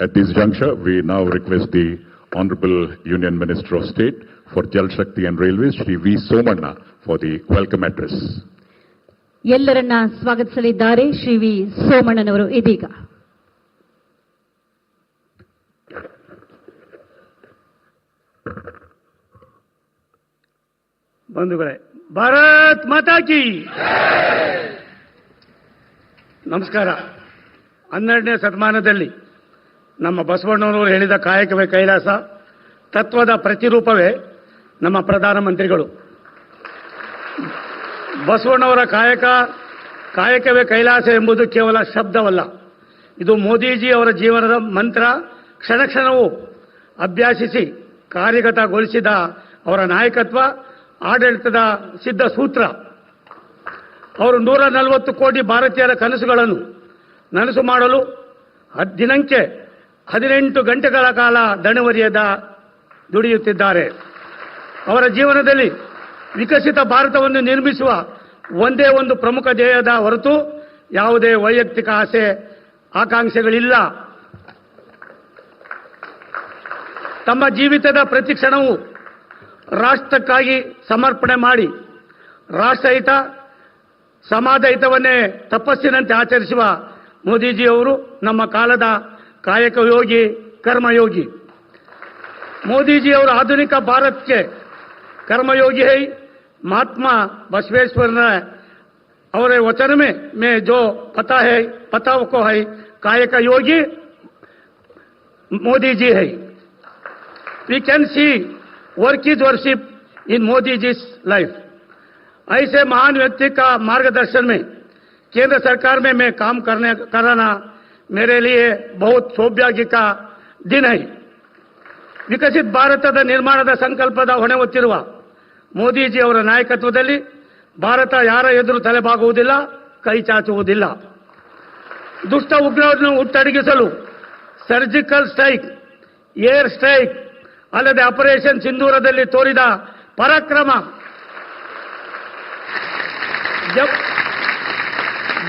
At this juncture, we now request the Honorable Union Minister of State for Jal Shakti and Railways, Shri V. Somanna, for the welcome address. ಎಲ್ಲರನ್ನ ಸ್ವಾಗತಿಸಲಿದ್ದಾರೆ Shri V ಸೋಮಣ್ಣನವರು ಇದೀಗ ಬಂಧುಗಳೇ ಭಾರತ್ ಮಾತಾಕಿ ನಮಸ್ಕಾರ ಹನ್ನೆರಡನೇ ಶತಮಾನದಲ್ಲಿ ನಮ್ಮ ಬಸವಣ್ಣನವರು ಹೇಳಿದ ಕಾಯಕವೇ ಕೈಲಾಸ. ತತ್ವದ ಪ್ರತಿರೂಪವೇ ನಮ್ಮ ಪ್ರಧಾನಮಂತ್ರಿಗಳು ಬಸವಣ್ಣವರ ಕಾಯಕ, ಕಾಯಕವೇ ಕೈಲಾಸ ಎಂಬುದು ಕೇವಲ ಶಬ್ದವಲ್ಲ. ಇದು ಮೋದಿಜಿ ಅವರ ಜೀವನದ ಮಂತ್ರ. ಕ್ಷಣ ಕ್ಷಣವೂ ಅಭ್ಯಾಸಿಸಿ ಕಾರ್ಯಗತಗೊಳಿಸಿದ ಅವರ ನಾಯಕತ್ವ, ಆಡಳಿತದ ಸಿದ್ಧ ಸೂತ್ರ. ಅವರು ನೂರ ನಲವತ್ತು ಕೋಟಿ ಭಾರತೀಯರ ಕನಸುಗಳನ್ನು ನನಸು ಮಾಡಲು ದಿನಕ್ಕೆ ಹದಿನೆಂಟು ಗಂಟೆಗಳ ಕಾಲ ದಣವರಿಯದ ದುಡಿಯುತ್ತಿದ್ದಾರೆ. ಅವರ ಜೀವನದಲ್ಲಿ ವಿಕಸಿತ ಭಾರತವನ್ನು ನಿರ್ಮಿಸುವ ಒಂದೇ ಒಂದು ಪ್ರಮುಖ ಧ್ಯೇಯದ ಹೊರತು ಯಾವುದೇ ವೈಯಕ್ತಿಕ ಆಸೆ, ಆಕಾಂಕ್ಷೆಗಳಿಲ್ಲ. ತಮ್ಮ ಜೀವಿತದ ಪ್ರತಿ ಕ್ಷಣವೂ ರಾಷ್ಟ್ರಕ್ಕಾಗಿ ಸಮರ್ಪಣೆ ಮಾಡಿ, ರಾಷ್ಟ್ರಹಿತ ಸಮಾಜ ಹಿತವನ್ನೇ ತಪಸ್ಸಿನಂತೆ ಆಚರಿಸುವ ಮೋದಿಜಿಯವರು ನಮ್ಮ ಕಾಲದ ಕಾಯಕ ಯೋಗಿ ಕರ್ಮಯೋಗಿ ಮೋದಿಜಿಯವರು ಆಧುನಿಕ ಭಾರತಕ್ಕೆ कर्मयोगी है महात्मा बसवेश्वर ने और वचन में में जो पता है पता को है काय का योगी मोदी जी है we can see work is worship in Modi ji life ऐसे महान व्यक्ति का मार्गदर्शन में केंद्र सरकार में मैं काम करने कराना मेरे लिए बहुत सौभाग्य का दिन है ವಿಕಸಿತ ಭಾರತದ ನಿರ್ಮಾಣದ ಸಂಕಲ್ಪದ ಹೊಣೆ ಹೊತ್ತಿರುವ ಮೋದಿಜಿ ಅವರ ನಾಯಕತ್ವದಲ್ಲಿ ಭಾರತ ಯಾರ ಎದುರು ತಲೆಬಾಗುವುದಿಲ್ಲ ಕೈ ಚಾಚುವುದಿಲ್ಲ ದುಷ್ಟ ಉಗ್ರರನ್ನು ಹುಟ್ಟಡಗಿಸಲು ಸರ್ಜಿಕಲ್ ಸ್ಟ್ರೈಕ್ ಏರ್ ಸ್ಟ್ರೈಕ್ ಅಲ್ಲದೆ ಆಪರೇಷನ್ ಸಿಂಧೂರದಲ್ಲಿ ತೋರಿದ ಪರಾಕ್ರಮ ಜಮ್-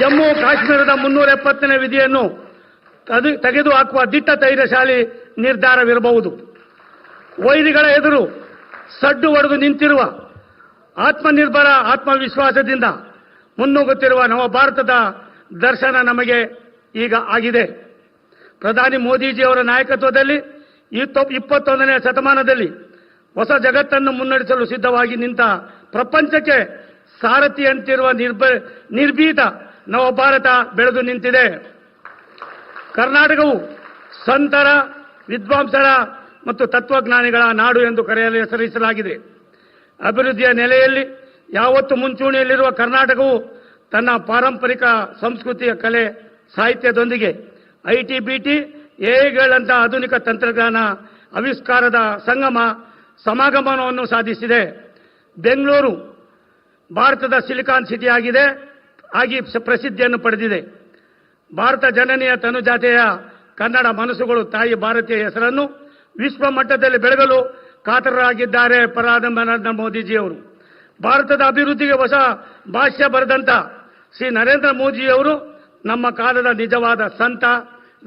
ಜಮ್ಮು ಕಾಶ್ಮೀರದ ಮುನ್ನೂರ ಎಪ್ಪತ್ತನೇ ವಿಧಿಯನ್ನು ತದೆ- ತೆಗೆದುಹಾಕುವ ದಿಟ್ಟ ಧೈರ್ಯಶಾಲಿ ನಿರ್ಧಾರವಿರಬಹುದು. ವೈರಿಗಳ ಎದುರು ಸಡ್ಡು ಹೊಡೆದು ನಿಂತಿರುವ ಆತ್ಮನಿರ್ಭರ ಆತ್ಮವಿಶ್ವಾಸದಿಂದ ಮುನ್ನುಗ್ಗುತ್ತಿರುವ ನವ ಭಾರತದ ದರ್ಶನ ನಮಗೆ ಈಗ ಆಗಿದೆ. ಪ್ರಧಾನಿ ಮೋದಿಜಿ ಅವರ ನಾಯಕತ್ವದಲ್ಲಿ ಇಪ್ಪ- ಇಪ್ಪತ್ತೊಂದನೇ ಶತಮಾನದಲ್ಲಿ ಹೊಸ ಜಗತ್ತನ್ನು ಮುನ್ನಡೆಸಲು ಸಿದ್ಧವಾಗಿ ನಿಂತ ಪ್ರಪಂಚಕ್ಕೆ ಸಾರಥಿಯಂತಿರುವ ನಿರ್ಭ ನಿರ್ಭೀತ ನವ ಭಾರತ ಬೆಳೆದು ನಿಂತಿದೆ. ಕರ್ನಾಟಕವು ಸಂತರ, ವಿದ್ವಾಂಸರ ಮತ್ತು ತತ್ವಜ್ಞಾನಿಗಳ ನಾಡು ಎಂದು ಕರೆಯಲು ಹೆಸರಿಸಲಾಗಿದೆ. ಅಭಿವೃದ್ಧಿಯ ನೆಲೆಯಲ್ಲಿ ಯಾವತ್ತು ಮುಂಚೂಣಿಯಲ್ಲಿರುವ ಕರ್ನಾಟಕವು ತನ್ನ ಪಾರಂಪರಿಕ ಸಂಸ್ಕೃತಿಯ ಕಲೆ, ಸಾಹಿತ್ಯದೊಂದಿಗೆ ಐಟಿ, ಬಿಟಿ ಎಐಗಳಂತಹ ಆಧುನಿಕ ತಂತ್ರಜ್ಞಾನ, ಆವಿಷ್ಕಾರದ ಸಂಗಮ, ಸಮಾಗಮನವನ್ನು ಸಾಧಿಸಿದೆ. ಬೆಂಗಳೂರು ಭಾರತದ ಸಿಲಿಕಾನ್ ಸಿಟಿ ಆಗಿದೆ ಆಗಿ ಪ್ರಸಿದ್ಧಿಯನ್ನು ಪಡೆದಿದೆ. ಭಾರತ ಜನನಿಯ ತನುಜಾತೆಯ ಕನ್ನಡ ಮನಸ್ಸುಗಳು ತಾಯಿ ಭಾರತೀಯ ಹೆಸರನ್ನು ವಿಶ್ವ ಮಟ್ಟದಲ್ಲಿ ಬೆಳಗಲು ಕಾತರರಾಗಿದ್ದಾರೆ ಪ್ರಧಾನ ನರೇಂದ್ರ ಮೋದಿಜಿಯವರು. ಭಾರತದ ಅಭಿವೃದ್ಧಿಗೆ ಹೊಸ ಭಾಷ್ಯ ಬರೆದಂತ ಶ್ರೀ ನರೇಂದ್ರ ಮೋದಿಯವರು ನಮ್ಮ ಕಾಲದ ನಿಜವಾದ ಸಂತ,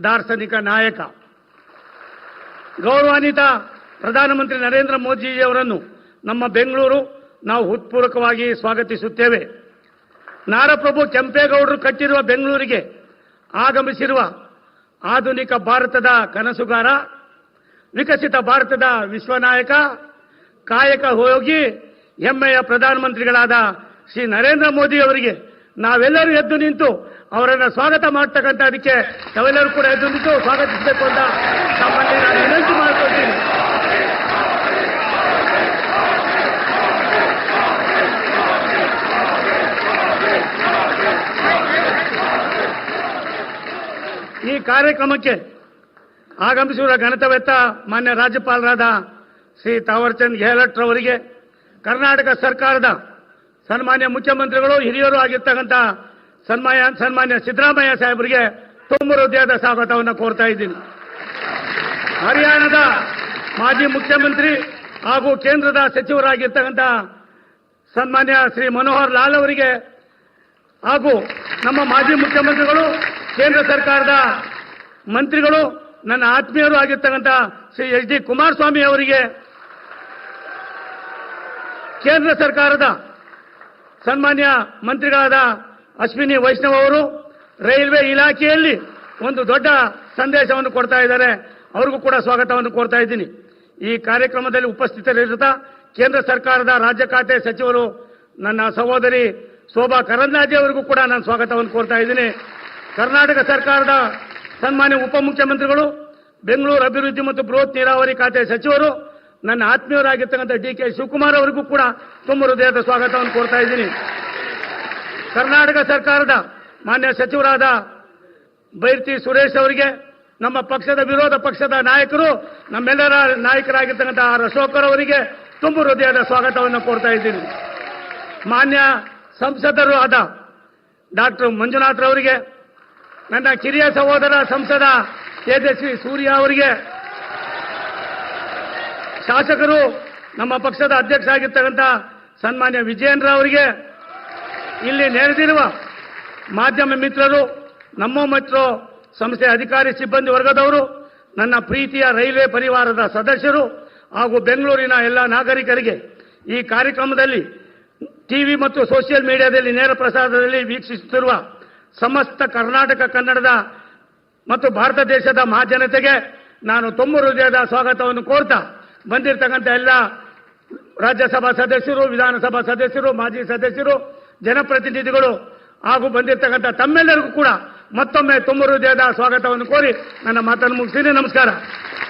ದಾರ್ಶನಿಕ ನಾಯಕ. ಗೌರವಾನ್ವಿತ ಪ್ರಧಾನಮಂತ್ರಿ ನರೇಂದ್ರ ಮೋದಿಜಿಯವರನ್ನು ನಮ್ಮ ಬೆಂಗಳೂರು ನಾವು ಹೃತ್ಪೂರ್ವಕವಾಗಿ ಸ್ವಾಗತಿಸುತ್ತೇವೆ. ನಾರಪ್ರಭು ಕೆಂಪೇಗೌಡರು ಕಟ್ಟಿರುವ ಬೆಂಗಳೂರಿಗೆ ಆಗಮಿಸಿರುವ ಆಧುನಿಕ ಭಾರತದ ಕನಸುಗಾರ, ವಿಕಸಿತ ಭಾರತದ ವಿಶ್ವನಾಯಕ, ಕಾಯಕ ಹೋಗಿ ಹೆಮ್ಮೆಯ ಪ್ರಧಾನಮಂತ್ರಿಗಳಾದ ಶ್ರೀ ನರೇಂದ್ರ ಮೋದಿ ಅವರಿಗೆ ನಾವೆಲ್ಲರೂ ಎದ್ದು ನಿಂತು ಅವರನ್ನು ಸ್ವಾಗತ ಮಾಡ್ತಕ್ಕಂಥ ಅದಕ್ಕೆ ನಾವೆಲ್ಲರೂ ಕೂಡ ಎದ್ದು ನಿಂತು ಸ್ವಾಗತಿಸಬೇಕು ಅಂತ ತಮ್ಮಲ್ಲಿ ನಾನು ವಿನಂತಿ ಮಾಡ್ಕೊಳ್ತೀನಿ ಈ ಕಾರ್ಯಕ್ರಮಕ್ಕೆ ಆಗಮಿಸಿರುವ ಗಣತವೆತ್ತ ಮಾನ್ಯ ರಾಜ್ಯಪಾಲರಾದ ಶ್ರೀ ತಾವರ್ಚಂದ್ ಗೆಹ್ಲಟ್ ರವರಿಗೆ ಕರ್ನಾಟಕ ಸರ್ಕಾರದ ಸನ್ಮಾನ್ಯ ಮುಖ್ಯಮಂತ್ರಿಗಳು, ಹಿರಿಯರು ಆಗಿರ್ತಕ್ಕಂಥ ಸನ್ಮಾನ್ಯ ಸನ್ಮಾನ್ಯ ಸಿದ್ದರಾಮಯ್ಯ ಸಾಹೇಬರಿಗೆ ತುಂಬ ಹೃದಯದ ಸ್ವಾಗತವನ್ನು ಕೋರ್ತಾ ಇದ್ದೀನಿ. ಹರಿಯಾಣದ ಮಾಜಿ ಮುಖ್ಯಮಂತ್ರಿ ಹಾಗೂ ಕೇಂದ್ರದ ಸಚಿವರಾಗಿರ್ತಕ್ಕಂಥ ಸನ್ಮಾನ್ಯ ಶ್ರೀ ಮನೋಹರ್ ಲಾಲ್ ಅವರಿಗೆ ಹಾಗೂ ನಮ್ಮ ಮಾಜಿ ಮುಖ್ಯಮಂತ್ರಿಗಳು, ಕೇಂದ್ರ ಸರ್ಕಾರದ ಮಂತ್ರಿಗಳು, ನನ್ನ ಆತ್ಮೀಯರು ಆಗಿರ್ತಕ್ಕಂಥ ಶ್ರೀ ಎಚ್ ಡಿ ಕುಮಾರಸ್ವಾಮಿ ಅವರಿಗೆ ಕೇಂದ್ರ ಸರ್ಕಾರದ ಸನ್ಮಾನ್ಯ ಮಂತ್ರಿಗಳಾದ ಅಶ್ವಿನಿ ವೈಷ್ಣವ್ ಅವರು ರೈಲ್ವೆ ಇಲಾಖೆಯಲ್ಲಿ ಒಂದು ದೊಡ್ಡ ಸಂದೇಶವನ್ನು ಕೊಡ್ತಾ ಇದ್ದಾರೆ. ಅವ್ರಿಗೂ ಕೂಡ ಸ್ವಾಗತವನ್ನು ಕೋರ್ತಾ ಇದ್ದೀನಿ. ಈ ಕಾರ್ಯಕ್ರಮದಲ್ಲಿ ಉಪಸ್ಥಿತರಿರುತ್ತಾ ಕೇಂದ್ರ ಸರ್ಕಾರದ ರಾಜ್ಯ ಖಾತೆ ಸಚಿವರು ನನ್ನ ಸಹೋದರಿ ಶೋಭಾ ಕರಂದ್ಲಾಜೆ ಅವರಿಗೂ ಕೂಡ ನಾನು ಸ್ವಾಗತವನ್ನು ಕೋರ್ತಾ ಇದ್ದೀನಿ. ಕರ್ನಾಟಕ ಸರ್ಕಾರದ ಸನ್ಮಾನ್ಯ ಉಪಮುಖ್ಯಮಂತ್ರಿಗಳು, ಬೆಂಗಳೂರು ಅಭಿವೃದ್ಧಿ ಮತ್ತು ಬೃಹತ್ ನೀರಾವರಿ ಖಾತೆ ಸಚಿವರು, ನನ್ನ ಆತ್ಮೀಯರಾಗಿರ್ತಕ್ಕಂಥ ಡಿ ಕೆ ಶಿವಕುಮಾರ್ ಅವರಿಗೂ ಕೂಡ ತುಂಬ ಹೃದಯದ ಸ್ವಾಗತವನ್ನು ಕೋರ್ತಾ ಇದ್ದೀನಿ. ಕರ್ನಾಟಕ ಸರ್ಕಾರದ ಮಾನ್ಯ ಸಚಿವರಾದ ಬೈರ್ತಿ ಸುರೇಶ್ ಅವರಿಗೆ, ನಮ್ಮ ಪಕ್ಷದ ವಿರೋಧ ಪಕ್ಷದ ನಾಯಕರು, ನಮ್ಮೆಲ್ಲರ ನಾಯಕರಾಗಿರ್ತಕ್ಕಂಥ ಆರ್ ಅಶೋಕರ್ ಅವರಿಗೆ ತುಂಬ ಹೃದಯದ ಸ್ವಾಗತವನ್ನು ಕೋರ್ತಾ ಇದ್ದೀನಿ. ಮಾನ್ಯ ಸಂಸದರು ಆದ ಡಾಕ್ಟರ್ ಮಂಜುನಾಥ್ ಅವರಿಗೆ ನನ್ನ ಕಿರಿಯ ಸಹೋದರ ಸಂಸದ ತೇಜಸ್ವಿ ಸೂರ್ಯ ಅವರಿಗೆ ಶಾಸಕರು ನಮ್ಮ ಪಕ್ಷದ ಅಧ್ಯಕ್ಷ ಆಗಿರ್ತಕ್ಕಂಥ ಸನ್ಮಾನ್ಯ ವಿಜಯೇಂದ್ರ ಅವರಿಗೆ, ಇಲ್ಲಿ ನೆರೆದಿರುವ ಮಾಧ್ಯಮ ಮಿತ್ರರು, ನಮ್ಮ ಮೆಟ್ರೋ ಸಂಸ್ಥೆ ಅಧಿಕಾರಿ ಸಿಬ್ಬಂದಿ ವರ್ಗದವರು, ನನ್ನ ಪ್ರೀತಿಯ ರೈಲ್ವೆ ಪರಿವಾರದ ಸದಸ್ಯರು ಹಾಗೂ ಬೆಂಗಳೂರಿನ ಎಲ್ಲ ನಾಗರಿಕರಿಗೆ ಈ ಕಾರ್ಯಕ್ರಮದಲ್ಲಿ ಟಿವಿ ಮತ್ತು ಸೋಷಿಯಲ್ ಮೀಡಿಯಾದಲ್ಲಿ ನೇರ ಪ್ರಸಾರದಲ್ಲಿ ವೀಕ್ಷಿಸುತ್ತಿರುವ ಸಮಸ್ತ ಕರ್ನಾಟಕ, ಕನ್ನಡದ ಮತ್ತು ಭಾರತ ದೇಶದ ಮಹಾಜನತೆಗೆ ನಾನು ತುಂಬ ಹೃದಯದ ಸ್ವಾಗತವನ್ನು ಕೋರ್ತಾ ಬಂದಿರತಕ್ಕಂಥ ಎಲ್ಲ ರಾಜ್ಯಸಭಾ ಸದಸ್ಯರು, ವಿಧಾನಸಭಾ ಸದಸ್ಯರು, ಮಾಜಿ ಸದಸ್ಯರು, ಜನಪ್ರತಿನಿಧಿಗಳು ಹಾಗೂ ಬಂದಿರತಕ್ಕಂಥ ತಮ್ಮೆಲ್ಲರಿಗೂ ಕೂಡ ಮತ್ತೊಮ್ಮೆ ತುಂಬ ಹೃದಯದ ಸ್ವಾಗತವನ್ನು ಕೋರಿ ನನ್ನ ಮಾತನ್ನು ಮುಗಿಸಿದೆ ನಮಸ್ಕಾರ.